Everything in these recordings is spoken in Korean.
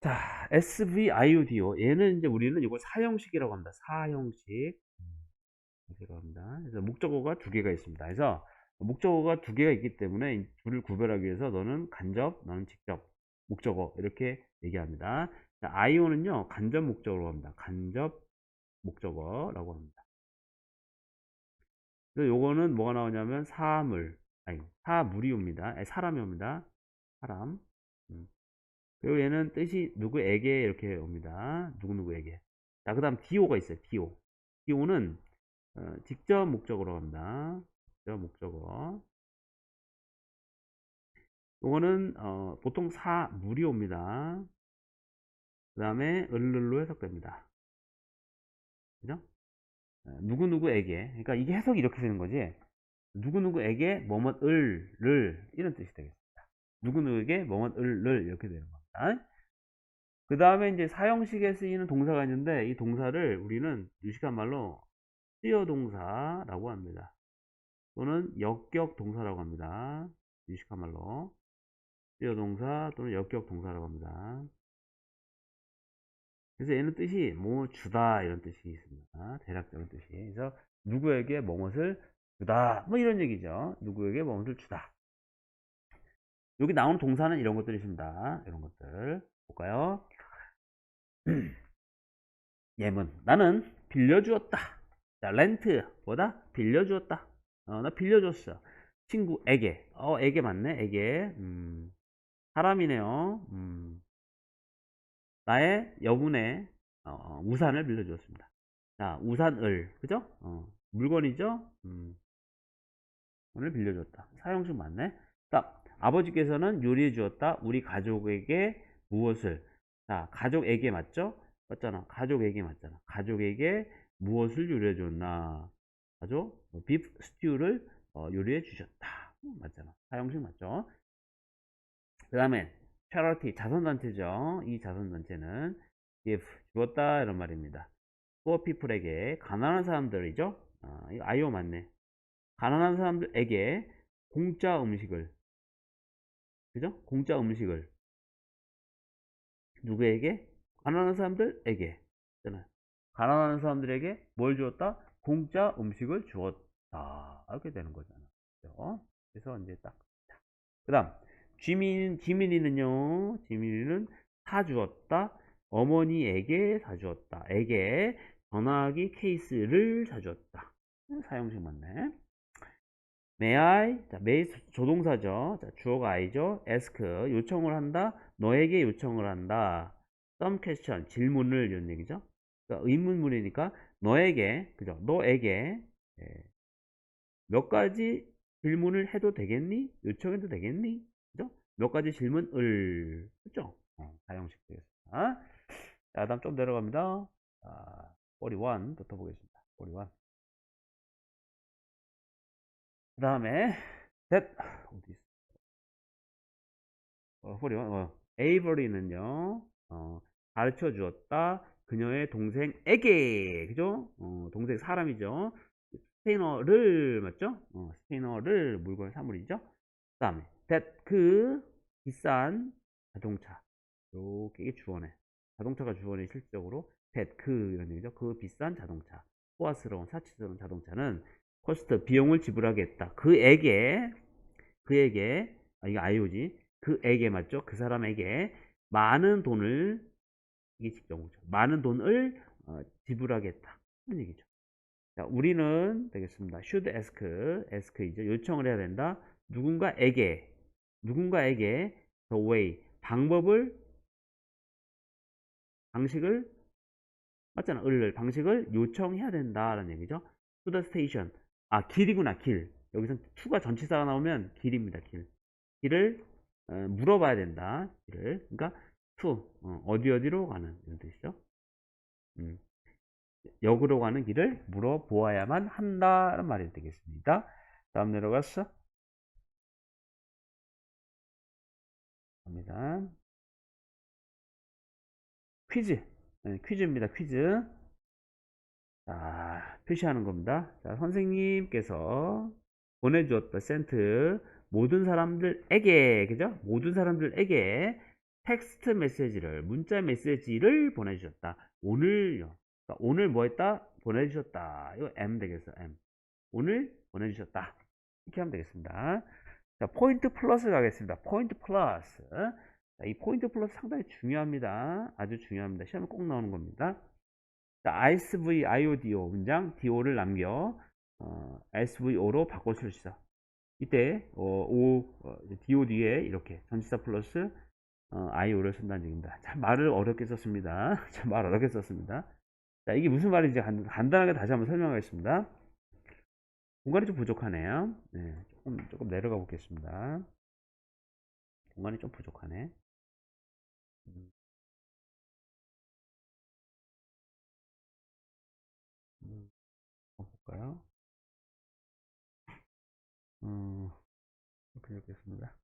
자, SVIOD요. 얘는 이제 우리는 이걸 사형식이라고 합니다. 사형식. 이라고 합니다. 그래서 목적어가 두 개가 있습니다. 그래서 목적어가 두 개가 있기 때문에 이 둘을 구별하기 위해서 너는 간접, 너는 직접 목적어 이렇게 얘기합니다. 자, IO는요 간접 목적어로 합니다. 간접 목적어라고 합니다. 그래서 요거는 뭐가 나오냐면 사물, 아니 사물이 옵니다. 아니, 사람이 옵니다. 사람. 음. 그리고 얘는 뜻이 누구에게 이렇게 옵니다. 누구누구에게. 자, 그 다음 DO가 있어요. DO. DO는 어, 직접 목적으로 합니다. 직접 목적어. 요거는 어, 보통 사물이 옵니다. 그 다음에 을를로 해석됩니다. 그죠? 어, 누구누구에게. 그러니까 이게 해석이 이렇게 되는 거지. 누구누구에게 뭐뭇 을를 이런 뜻이 되겠습니다. 누구누구에게 뭐뭇 을를 이렇게 되는 겁니다. 그 다음에 이제 사형식에 쓰이는 동사가 있는데 이 동사를 우리는 유식한 말로 쓰여 동사라고 합니다. 또는 역격 동사라고 합니다. 유식한 말로 쓰여 동사 또는 역격 동사라고 합니다. 그래서 얘는 뜻이 뭐 주다 이런 뜻이 있습니다. 대략적인 뜻이. 그래서 누구에게 뭐뭇을 주다 뭐 이런 얘기죠. 누구에게 뭐뭇을 주다. 여기 나오는 동사는 이런 것들이 있습니다. 이런 것들 볼까요? 예문 나는 빌려주었다. 자 렌트 뭐다? 빌려주었다. 어, 나 빌려줬어. 친구에게 어 에게 맞네 에게 음, 사람이네요. 음, 나의 여분의 어, 우산을 빌려주었습니다. 자, 우산을, 그죠? 어, 물건이죠? 음, 오늘 빌려줬다. 사용식 맞네. 자, 아버지께서는 요리해 주었다. 우리 가족에게 무엇을? 자, 가족에게 맞죠? 맞잖아. 가족에게 맞잖아. 가족에게 무엇을 요리해 줬나? 가족, 비프 스튜를 어, 요리해 주셨다. 맞잖아. 사용식 맞죠? 그 다음에 charity 자선단체죠. 이 자선단체는 give 주었다 이런 말입니다. poor people에게 가난한 사람들이죠. 아, 이거 아이오 맞네. 가난한 사람들에게 공짜 음식을 그죠? 공짜 음식을 누구에게? 가난한 사람들에게. 가난한 사람들에게 뭘 주었다? 공짜 음식을 주었다. 이렇게 되는 거잖아요. 그죠? 그래서 이제 딱. 그 다음, 지민, 지민이는요, 지민이는 사주었다. 어머니에게 사주었다. 에게 전화기 케이스를 사주었다. 사용식 맞네. May I? 자, may 조동사죠. 자, 주어가 I죠. ask 요청을 한다. 너에게 요청을 한다. some question 질문을 이런 얘기죠. 그러니까 의문문이니까 너에게 그죠? 너에게 예, 몇 가지 질문을 해도 되겠니? 요청해도 되겠니? 그죠? 몇 가지 질문을 그죠? 어, 사용식 되겠습니다. 자, 다음 좀 내려갑니다. 자, 41부터 보겠습니다. 41. 그 다음에 that 어디 있어? 어, 41. 어, 에이버리는요. 어, 가르쳐 주었다. 그녀의 동생에게 그죠? 어, 동생 사람이죠. 스페인어를 맞죠? 어, 스페인어를 물건 사물이죠. 그 다음에 that 그 비싼 자동차 요게 이게 주어네. 자동차가 주어네 실질적으로 that 그 이런 얘기죠. 그 비싼 자동차 호화스러운 사치스러운 자동차는 코스트 비용을 지불하겠다. 그에게 그에게 아, 이게 아이오지 그에게 맞죠? 그 사람에게 많은 돈을 이게 직정우죠. 많은 돈을 어, 지불하겠다. 이런 얘기죠. 자, 우리는 되겠습니다. should ask, ask이죠. 요청을 해야 된다. 누군가에게, 누군가에게 the way, 방법을, 방식을, 맞잖아. 을, 방식을 요청해야 된다라는 얘기죠. to the station. 아, 길이구나, 길. 여기서 to가 전치사가 나오면 길입니다, 길. 길을 어, 물어봐야 된다. 길을. 그러니까 to, 어, 디 어디로 가는 이런 뜻이죠. 음. 역으로 가는 길을 물어보아야만 한다는 말이 되겠습니다. 다음 내려갔어. 갑니다. 퀴즈. 네, 퀴즈입니다. 퀴즈. 자, 표시하는 겁니다. 자, 선생님께서 보내주었다. 센트. 모든 사람들에게, 그죠? 모든 사람들에게 텍스트 메시지를 문자 메시지를 보내주셨다. 오늘요. 그러니까 오늘 뭐 했다? 보내주셨다. 이거 M 되겠어. M. 오늘 보내주셨다. 이렇게 하면 되겠습니다. 자, 포인트 플러스 가겠습니다. 포인트 플러스. 자, 이 포인트 플러스 상당히 중요합니다. 아주 중요합니다. 시험에 꼭 나오는 겁니다. 자, SV, IODO 문장 DO를 남겨 어, SVO로 쓸수 있어. 이때 어, O, 어, DO 뒤에 이렇게 전치사 플러스 어, IO를 쓴다는 얘기입니다. 자, 말을 어렵게 썼습니다. 자, 말 어렵게 썼습니다. 자, 이게 무슨 말인지 간, 간단하게 다시 한번 설명하겠습니다. 공간이 좀 부족하네요. 네, 조금, 조금 내려가 보겠습니다. 공간이 좀 부족하네. 음. 음, 볼까요? 음, 이렇게 적겠습니다.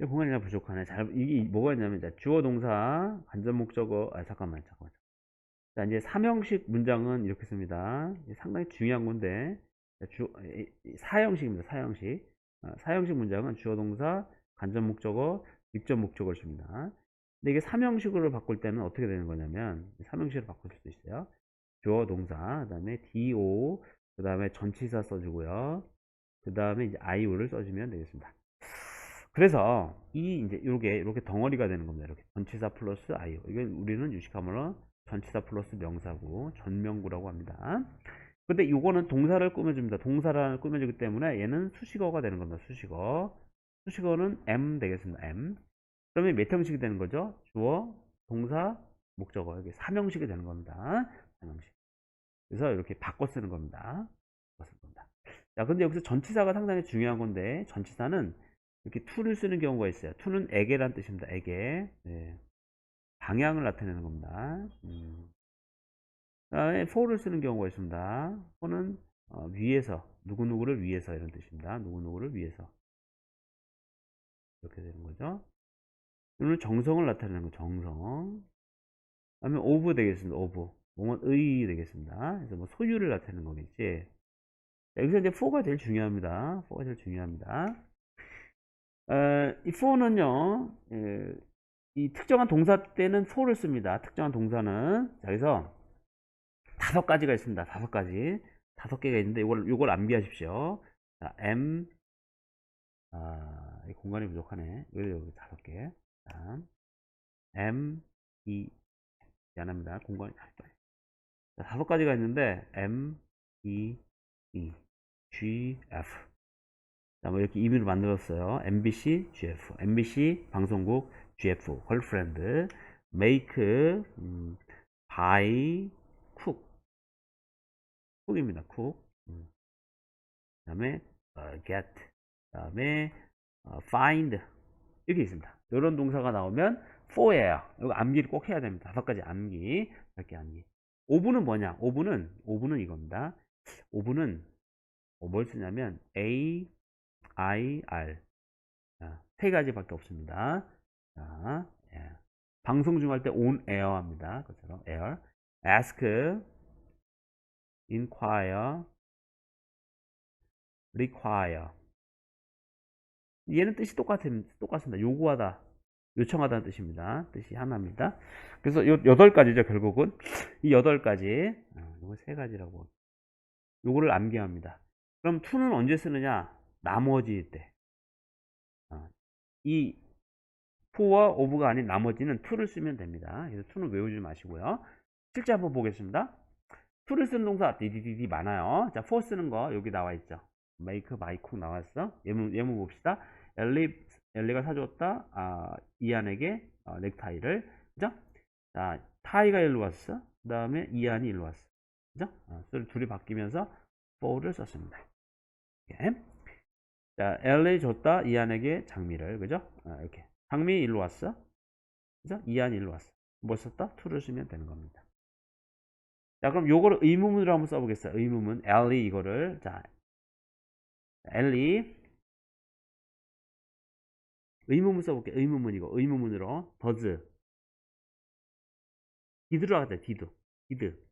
공간이 좀 부족하네. 잘, 이게 뭐가 있냐면, 자, 주어 동사, 간접 목적어, 아, 잠깐만, 잠깐만. 자, 이제 삼형식 문장은 이렇게 씁니다. 상당히 중요한 건데, 주, 사형식입니다. 사형식. 아, 사형식 문장은 주어 동사, 간접 목적어, 직접 목적어를 씁니다. 근데 이게 삼형식으로 바꿀 때는 어떻게 되는 거냐면, 삼형식으로 바꿀 수도 있어요. 주어 동사, 그 다음에 do, 그 다음에 전치사 써주고요. 그 다음에 이제 i오를 써주면 되겠습니다. 그래서 이 이제 요게 이렇게 덩어리가 되는 겁니다. 이렇게 전치사 플러스 i오. 이걸 우리는 유식함으로 전치사 플러스 명사구, 전명구라고 합니다. 근데 이거는 동사를 꾸며줍니다. 동사를 꾸며주기 때문에 얘는 수식어가 되는 겁니다. 수식어. 수식어는 M 되겠습니다. M. 그러면 몇 형식이 되는 거죠? 주어, 동사, 목적어. 여기 3형식이 되는 겁니다. 3형식. 그래서 이렇게 바꿔 쓰는 겁니다. 바꿔 쓰는 겁니다. 자, 근데 여기서 전치사가 상당히 중요한 건데, 전치사는 이렇게 to를 쓰는 경우가 있어요. to는 에게란 뜻입니다. 에게. 네. 방향을 나타내는 겁니다. 음. 다음에 for를 쓰는 경우가 있습니다. for는 어, 위에서, 누구누구를 위해서 이런 뜻입니다. 누구누구를 위해서. 이렇게 되는 거죠. 오늘 정성을 나타내는 거, 정성. 다음에 of 되겠습니다. of. 뭐뭐 의 되겠습니다. 그래서 뭐 소유를 나타내는 거겠지. 자, 여기서 이제 for가 제일 중요합니다. for가 제일 중요합니다. 어, 이 for는요, 예, 이 특정한 동사 때는 for를 씁니다. 특정한 동사는. 자, 그래서 다섯 가지가 있습니다. 다섯 가지. 다섯 개가 있는데 이걸 이걸 암기하십시오. 자, M 아, 이 공간이 부족하네. 여기 여기 다섯 개. 자, M E 미안합니다. 공간이 자, 다섯 가지가 있는데 M E E G F 자, 뭐 이렇게 임의로 만들었어요. MBC, GF, MBC 방송국, GF, 걸프렌드, make, 음, buy, cook, cook입니다. cook. 음. 그다음에 어, get, 그다음에 어, find 이렇게 있습니다. 이런 동사가 나오면 for예요. 이거 암기를 꼭 해야 됩니다. 다섯 가지 암기, 몇 개 암기. 5분은 뭐냐? 5분은 5분은 이겁니다. 5분은 어, 뭘 쓰냐면 A, I, R 자, 세 가지밖에 없습니다. 자, 예. 방송 중 할 때 on air 합니다. 그처럼 air, ask, inquire, require. 얘는 뜻이 똑같습니다. 똑같습니다. 요구하다, 요청하다는 뜻입니다. 뜻이 하나입니다. 그래서 요 여덟 가지죠, 결국은. 이 여덟 가지, 어, 요거 세 가지라고. 요거를 암기합니다. 그럼 to는 언제 쓰느냐? 나머지일 때. 어, 이 for와 of가 아닌 나머지는 to를 쓰면 됩니다. 그래서 to는 외우지 마시고요. 실제 한번 보겠습니다. to를 쓰는 동사 디디디디 많아요. 자, for 쓰는 거 여기 나와 있죠. make, buy, cook 나왔어. 예문, 예문 봅시다. 엘리, 엘리가 사줬다. 아, 이안에게 어, 넥타이를. 그죠? 자, 타이가 일로 왔어. 그 다음에 이안이 일로 왔어. 그죠? 어, 둘이 바뀌면서 for를 썼습니다. 예. 자, 엘리 줬다. 이안에게 장미를. 그죠? 아, 이렇게. 장미 일로 왔어. 그죠? 이안이 일로 왔어. 뭐 썼다? to를 쓰면 되는 겁니다. 자, 그럼 요거를 의문문으로 한번 써보겠어요. 의문문. 엘리 이거를. 자, 엘리. 의문문 써볼게요. 의문문 이거. 의문문으로. does. 디드로 하자. 디드. 디드.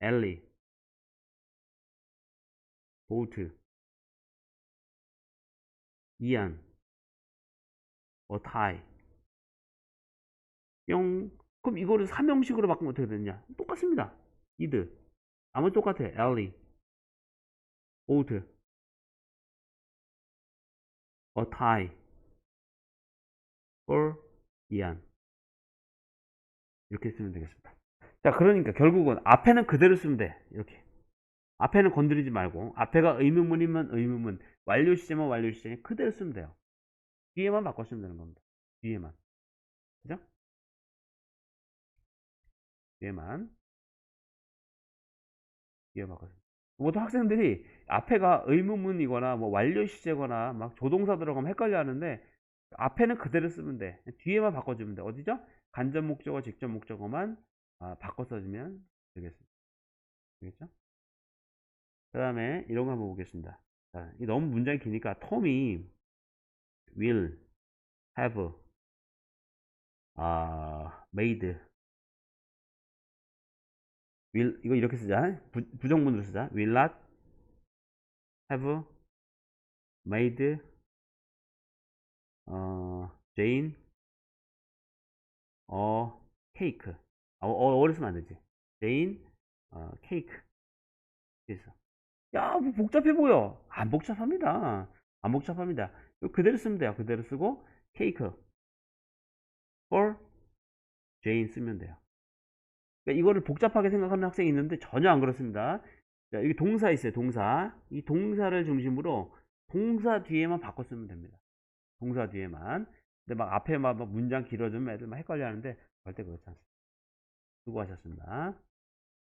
엘리. 보트. 이안. tie. 뿅. 그럼 이거를 삼형식으로 바꾸면 어떻게 되느냐? 똑같습니다. 이드. 아무 똑같아. 엘리. 오드. A tie. or 이안. 이렇게 쓰면 되겠습니다. 자, 그러니까 결국은 앞에는 그대로 쓰면 돼. 이렇게. 앞에는 건드리지 말고 앞에가 의문문이면 의문문, 완료 시제면 완료 시제 그대로 쓰면 돼요. 뒤에만 바꿔쓰면 되는 겁니다. 뒤에만. 그죠? 뒤에만. 뒤에 바꿔서. 모든 학생들이 앞에가 의문문이거나 뭐 완료 시제거나 막 조동사 들어가면 헷갈려 하는데 앞에는 그대로 쓰면 돼. 뒤에만 바꿔주면 돼. 어디죠? 간접 목적어, 직접 목적어만 아, 바꿔 써주면 되겠습니다. 되겠죠? 그 다음에 이런 거 한번 보겠습니다. 자, 이 너무 문장이 기니까 톰이 will have 아, made will 이거 이렇게 쓰자. 부, 부정문으로 쓰자. will not have made 어, Jane 어, cake 어, 어, 어려 쓰면 안 되지. Jane 어, cake 됐어. 야, 뭐 복잡해 보여. 안 복잡합니다. 안 복잡합니다. 그대로 쓰면 돼요. 그대로 쓰고 cake for Jane 쓰면 돼요. 그러니까 이거를 복잡하게 생각하는 학생이 있는데 전혀 안 그렇습니다. 자, 여기 동사 있어요. 동사. 이 동사를 중심으로 동사 뒤에만 바꿔 쓰면 됩니다. 동사 뒤에만. 근데 막 앞에 막 문장 길어지면 애들 막 헷갈려 하는데 절대 그렇지 않습니다. 수고하셨습니다.